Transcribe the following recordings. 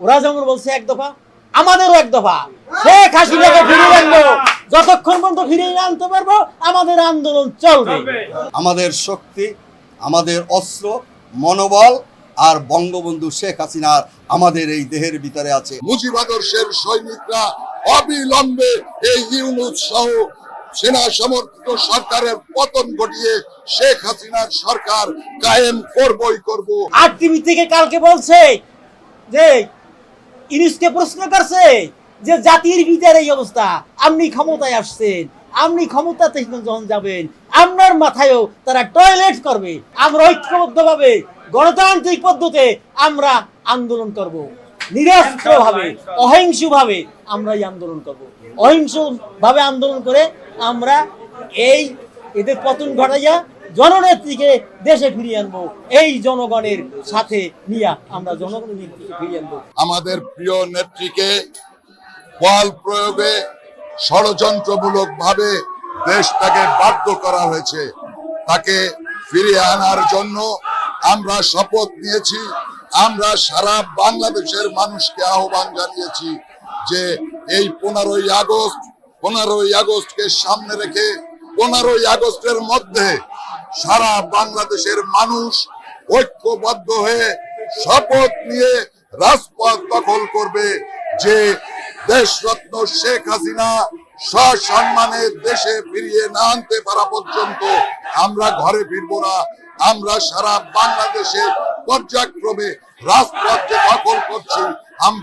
ওরা যেমন বলছে এক দফা আমাদেরও এক দফা। শেখ হাসিনাকে ফিরিয়ে আনব। যতক্ষণ পর্যন্ত ফিরিয়ে আনতে পারব আমাদের আন্দোলন চলবে। আমাদের শক্তি আমাদের অস্ত্র মনোবল আর বঙ্গবন্ধু শেখ হাসিনার আমাদের এই দেহের ভিতরে আছে। মুজিব আদর্শের সৈনিকরা অবিলম্বে এই ইউনুস সহ সেনা সমর্থিত সরকারের পতন ঘটিয়ে শেখ হাসিনার সরকার কায়েম করবই করব। আর টিভি থেকে কালকে বলছে যে ইনিসকে প্রশ্ন করছে যে জাতির ভিতরে এই অবস্থা, আপনি ক্ষমতায় আসছেন, আপনি ক্ষমতাতে যখন যাবেন, আপনার মাথায়ও তারা টয়লেট করবে, আমরা ঐক্যবদ্ধভাবে গণতান্ত্রিক পদ্ধতিতে আমরা আন্দোলন করব। নিরস্ত্র ভাবে অহিংস ভাবে আমরা এই আন্দোলন করব। অহিংস ভাবে আন্দোলন করে আমরা এই এদের পতন ঘটাইয়া জননেত্রীকে দেশে ফিরিয়ে আনব। এই জনগণের সাথে নিয়ে আমরা জনগণের ফিরিয়ে আনব। আমাদের প্রিয় নেত্রীকে বল প্রয়োগে ষড়যন্ত্রমূলক ভাবে দেশটাকে বাধ্য করা হয়েছে। তাকে ফিরিয়ে আনার জন্য আমরা শপথ নিয়েছি। আমরা সারা বাংলাদেশের মানুষকে আহ্বান জানিয়েছি যে এই পনেরোই আগস্ট, পনেরোই আগস্টকে সামনে রেখে পনেরোই আগস্টের মধ্যে সারা বাংলাদেশের মানুষ ঐক্যবদ্ধ হয়ে শপথ নিয়ে রাজপথ দখল করবে যে দেশরত্ন শেখ হাসিনা সসম্মানে দেশে ফিরিয়ে না আনতে পারা পর্যন্ত আমরা ঘরে ফিরবো না। আমরা সারা বাংলাদেশে পর্যায়ক্রমে রাজপথ যে দখল করছি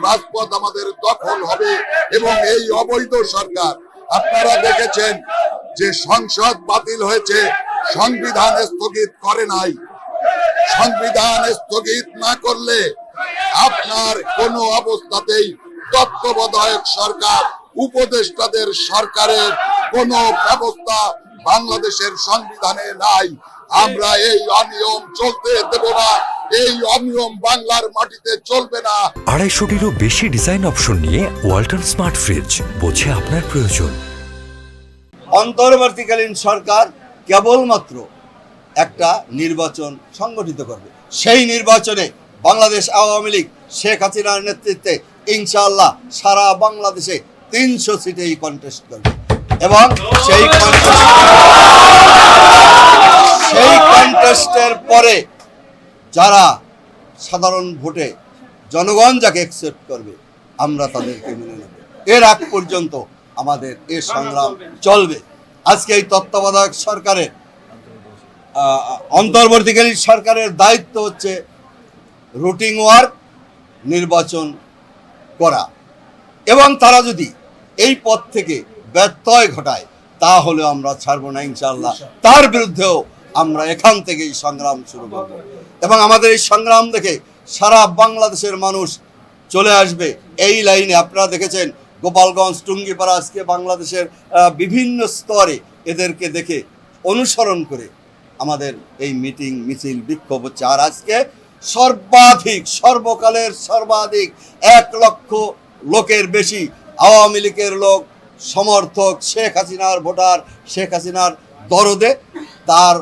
রাজপথ আমাদের দখল হবে এবং এই অবৈধ সরকার, আপনারা দেখেছেন যে সংসদ বাতিল হয়েছে। সংবিধান স্থগিত করে নাই। সংবিধান স্থগিত না করলে আপনার কোন অবস্থাতেই তত্ত্বাবধায়ক সরকার উপদেষ্টাদের সরকারের কোন ব্যবস্থা বাংলাদেশের সংবিধানে নাই। আমরা এই অনিয়ম চলতে দেব না এই অনিয়ম বাংলার মাটিতে চলবে না। আড়াইশোটিরও বেশি ডিজাইন অপশন নিয়ে ওয়ালটন স্মার্ট ফ্রিজ বোঝে আপনার প্রয়োজন। অন্তর্বর্তীকালীন সরকার কেবলমাত্র একটা নির্বাচন সংগঠিত করবে। সেই নির্বাচনে বাংলাদেশ আওয়ামী লীগ, শেখ হাসিনার নেতৃত্বে ইনশাআল্লাহ সারা বাংলাদেশে তিনশো সিটেই কন্টেস্ট করবে। এবং সেই সেই কন্টেস্টের পরে যারা সাধারণ ভোটে জনগণ যাকে অ্যাকসেপ্ট করবে, আমরা তাদেরকে মেনে নেব। এর আগ পর্যন্ত আমাদের এ সংগ্রাম চলবে। আজকে এই তত্ত্বাবধায়ক সরকারের আহ, অন্তর্বর্তীকালীন সরকারের দায়িত্ব হচ্ছে রুটিং ওয়ার্ক নির্বাচন করা। এবং তারা যদি এই পথ থেকে ব্যত্যয় ঘটায় তাহলে আমরা ছাড়বো না ইনশাল্লাহ তার বিরুদ্ধেও আমরা এখান থেকেই সংগ্রাম শুরু করব। এবং আমাদের এই সংগ্রাম দেখে সারা বাংলাদেশের মানুষ চলে আসবে। এই লাইনে আপনারা দেখেছেন গোপালগঞ্জ, টুঙ্গিপাড়া আজকে বাংলাদেশের বিভিন্ন স্তরে এদেরকে দেখে অনুসরণ করে আমাদের এই মিটিং, মিছিল, বিক্ষোভ হচ্ছে। আর আজকে সর্বাধিক, সর্বকালের সর্বাধিক এক লক্ষ লোকের বেশি আওয়ামী লীগের লোক, সমর্থক শেখ হাসিনার ভোটার, শেখ হাসিনার দরদে। তার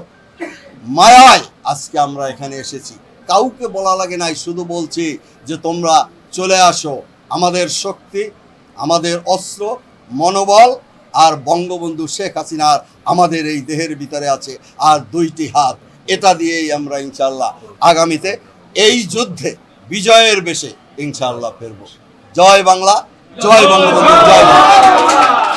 মায়ায় আজকে আমরা এখানে এসেছি। কাউকে বলা লাগে নাই, শুধু বলছি যে তোমরা চলে আসো। আমাদের শক্তি আমাদের অস্ত্র, মনোবল আর বঙ্গবন্ধু শেখ হাসিনার আমাদের এই দেহের ভিতরে আছে আর দুইটি হাত। এটা দিয়েই আমরা ইনশাল্লাহ আগামীতে এই যুদ্ধে বিজয়ের বেশে ইনশাল্লাহ ফেরব। জয় বাংলা, জয় বঙ্গবন্ধু, জয়